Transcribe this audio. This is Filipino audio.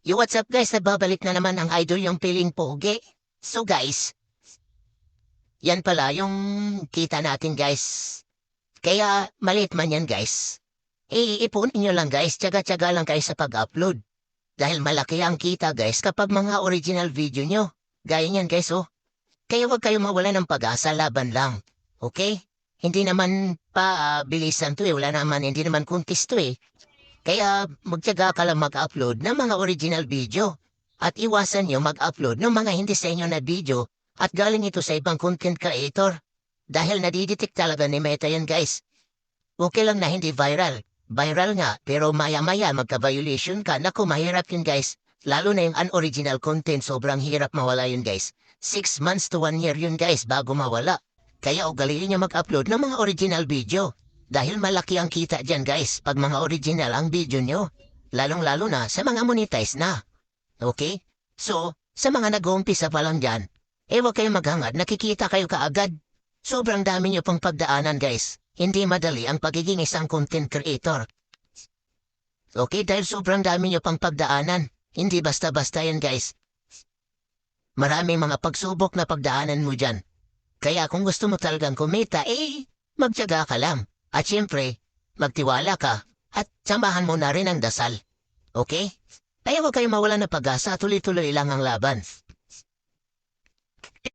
Yo, what's up guys? Nagbabalik na naman ang idol yung piling pogi. So guys, yan pala yung kita natin guys. Kaya maliit man yan guys. Iipunin nyo lang guys, tsaga-tsaga lang kayo sa pag-upload. Dahil malaki ang kita guys kapag mga original video nyo. Gaya niyan guys oh. Kaya huwag kayo mawala ng pag-asa, laban lang. Okay? Hindi naman pa ah, bilisan to eh. Wala naman, hindi naman kuntis to eh. Kaya magtyaga ka lang mag-upload ng mga original video. At iwasan nyo mag-upload ng mga hindi sa inyo na video at galing ito sa ibang content creator. Dahil nadidetect talaga ni Meta yan guys. Okay lang na hindi viral. Viral nga, pero maya-maya magka-violation ka. Naku, mahirap yun guys. Lalo na yung unoriginal content, sobrang hirap mawala yun guys. Six months to one year yun guys bago mawala. Kaya ugaliin nyo mag-upload ng mga original video. Dahil malaki ang kita dyan guys pag mga original ang video nyo. Lalong-lalo na sa mga monetize na. Okay? So, sa mga nag-uumpisa pa lang dyan, eh huwag kayong maghangad, nakikita kayo kaagad. Sobrang dami nyo pang pagdaanan guys. Hindi madali ang pagiging isang content creator. Okay, dahil sobrang dami nyo pang pagdaanan. Hindi basta-basta yan guys. Maraming mga pagsubok na pagdaanan mo dyan. Kaya kung gusto mo talagang kumita, eh, magtyaga ka lang. At syempre, magtiwala ka at samahan mo na rin ang dasal. Okay? Kaya huwag kayo mawala ng pag-asa, tuloy-tuloy lang ang laban.